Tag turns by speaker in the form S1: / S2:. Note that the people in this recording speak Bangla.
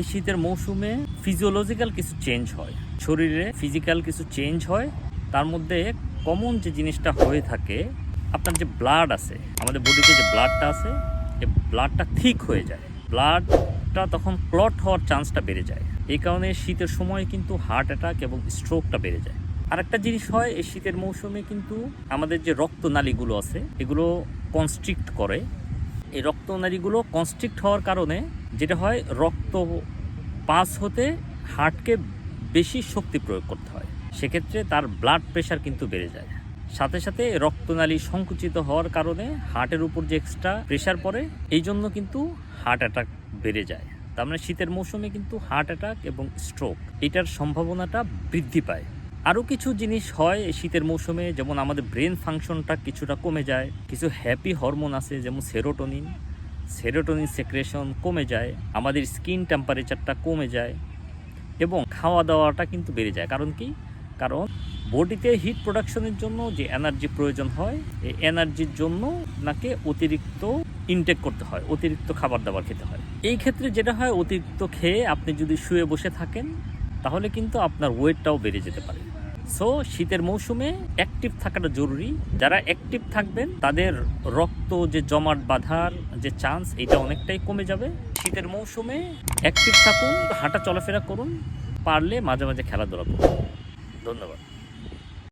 S1: এই শীতের মৌসুমে ফিজিওলজিক্যাল কিছু চেঞ্জ হয়। শরীরে ফিজিক্যাল কিছু চেঞ্জ হয়। তার মধ্যে কমন যে জিনিসটা হয়ে থাকে, আপনার যে ব্লাড আছে, আমাদের বডিতে যে ব্লাডটা আছে, এই ব্লাডটা ঠিক হয়ে যায়। ব্লাডটা তখন ক্লট হওয়ার চান্সটা বেড়ে যায়। এই কারণে শীতের সময় কিন্তু হার্ট অ্যাটাক এবং স্ট্রোকটা বেড়ে যায়। আরেকটা জিনিস হয়, এই শীতের মৌসুমে কিন্তু আমাদের যে রক্তনালীগুলো আছে, এগুলো কনস্ট্রিক্ট করে। এই রক্তনালীগুলো কনস্ট্রিক্ট হওয়ার কারণে যেটা হয়, রক্ত পাস হতে হার্টকে বেশি শক্তি প্রয়োগ করতে হয়। সেক্ষেত্রে তার ব্লাড প্রেশার কিন্তু বেড়ে যায়। সাথে সাথে রক্তনালী সংকুচিত হওয়ার কারণে হার্টের উপর যে এক্সট্রা প্রেশার পড়ে, এই জন্য কিন্তু হার্ট অ্যাটাক বেড়ে যায়। তার মানে শীতের মৌসুমে কিন্তু হার্ট অ্যাটাক এবং স্ট্রোক এটার সম্ভাবনাটা বৃদ্ধি পায়। আরও কিছু জিনিস হয় শীতের মৌসুমে, যেমন আমাদের ব্রেন ফাংশনটা কিছুটা কমে যায়, কিছু হ্যাপি হরমোন আছে, যেমন সেরোটোনিন সেরোটোনিন সেক্রেশন কমে যায়, আমাদের স্কিন টেম্পারেচারটা কমে যায়, এবং খাওয়া দাওয়াটা কিন্তু বেড়ে যায়। কারণ কি? কারণ বডিতে হিট প্রোডাকশনের জন্য যে এনার্জি প্রয়োজন হয়, এই এনার্জির জন্য নাকে অতিরিক্ত ইনটেক করতে হয়, অতিরিক্ত খাবার দাবার খেতে হয়। এই ক্ষেত্রে যেটা হয়, অতিরিক্ত খেয়ে আপনি যদি শুয়ে বসে থাকেন তাহলে কিন্তু আপনার ওয়েটটাও বেড়ে যেতে পারে। সো শীতের মৌসুমে অ্যাক্টিভ থাকাটা জরুরি। যারা অ্যাক্টিভ থাকবেন, তাদের রক্ত যে জমাট বাঁধার যে চান্স এটা অনেকটাই কমে যাবে। শীতের মৌসুমে অ্যাক্টিভ থাকুন, হাঁটা চলাফেরা করুন, পারলে মাঝে মাঝে খেলাধুলা করুন। ধন্যবাদ।